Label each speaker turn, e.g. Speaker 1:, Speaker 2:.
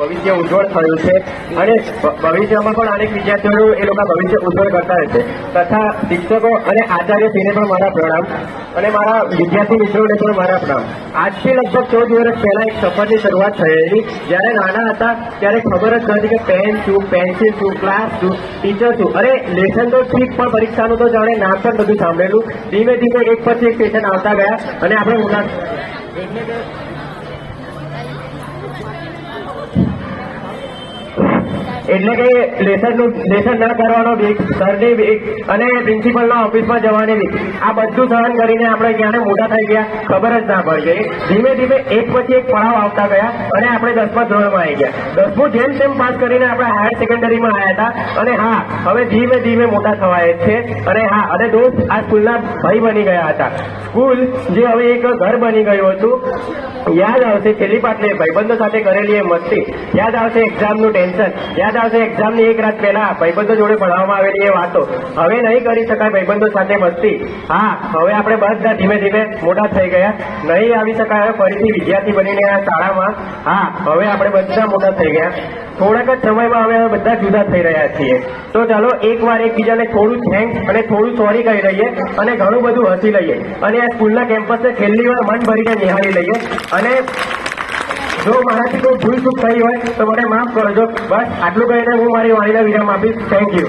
Speaker 1: ભવિષ્ય ઉજ્જવળ થયું છે. અને ભવિષ્યમાં પણ અનેક વિદ્યાર્થીઓનું એ લોકો ભવિષ્ય ઉજ્જવળ કરતા રહેશે તથા શિક્ષકો અને આચાર્યશ્રીને પણ મારા પ્રણામ. અને મારા વિદ્યાર્થી મિત્રોને પણ મારા પ્રણામ. આજથી લગભગ ચૌદ વર્ષ પહેલા એક સફરની શરૂઆત થયેલી. જ્યારે નાના હતા, ત્યારે ખબર જ નથી કે પેન શું પેન્સિલ શું ક્લાસ શું ટીચર શું. અરે લેસન તો ઠીક, પણ પરીક્ષાનું તો જાણે નામ પણ બધું સાંભળેલું. ધીમે ધીમે એક પછી એક સ્ટેશન આવતા ગયા. અને આપણે ઉના એટલે કે લેસનનું લેસન ના કરવાનો બીક સરની બીક અને પ્રિન્સિપલના ઓફિસમાં જવાની બીક આ બધું સહન કરીને આપણે ક્યારે મોટા થઈ ગયા. ખબર જ ના પડી ગઈ. ધીમે ધીમે એક પછી એક પડાવ આવતા ગયા અને આપણે દસમા ધોરણમાં આવી ગયા. દસમું જેમ તેમ પાસ કરીને આપણે હાયર સેકન્ડરીમાં આવ્યા હતા. અને હા, હવે ધીમે ધીમે મોટા થવાય છે. અને હા, અને દોસ્ત, આ સ્કૂલના ભાઈ બની ગયા હતા. સ્કૂલ જે હવે એક ઘર બની ગયું હતું. યાદ આવશે છેલ્લી પાટલે ભાઈબંધો સાથે કરેલી એ મસ્તી. યાદ આવશે એક્ઝામનું ટેન્શન યાદ આવશે એક્ઝામની એક રાત પહેલા ભાઈબંધો જોડે ભણાવવામાં આવેલી એ વાતો. હવે નહીં કરી શકાય ભાઈબંધો સાથે મસ્તી. હા, હવે આપણે બધા ધીમે ધીમે મોટા થઈ ગયા. નહીં આવી શકાય ફરીથી વિદ્યાર્થી બનીને આ શાળામાં. હા, હવે આપણે બધા મોટા થઈ ગયા. થોડાક જ સમયમાં હવે બધા જુદા થઈ રહ્યા છીએ. તો ચાલો એકવાર એકબીજાને થોડું થેન્ક્સ અને થોડું સોરી કહી રહીએ અને ઘણું બધું હસી લઈએ. અને આ સ્કૂલના કેમ્પસને છેલ્લી વાર મન ભરીને નિહાળી લઈએ. અને જો મારાથી કોઈ ભૂલ ચૂક થઈ હોય તો મને માફ કરજો. બસ આટલું કહીને હું મારી વાણીને વિરામ આપીશ. Thank you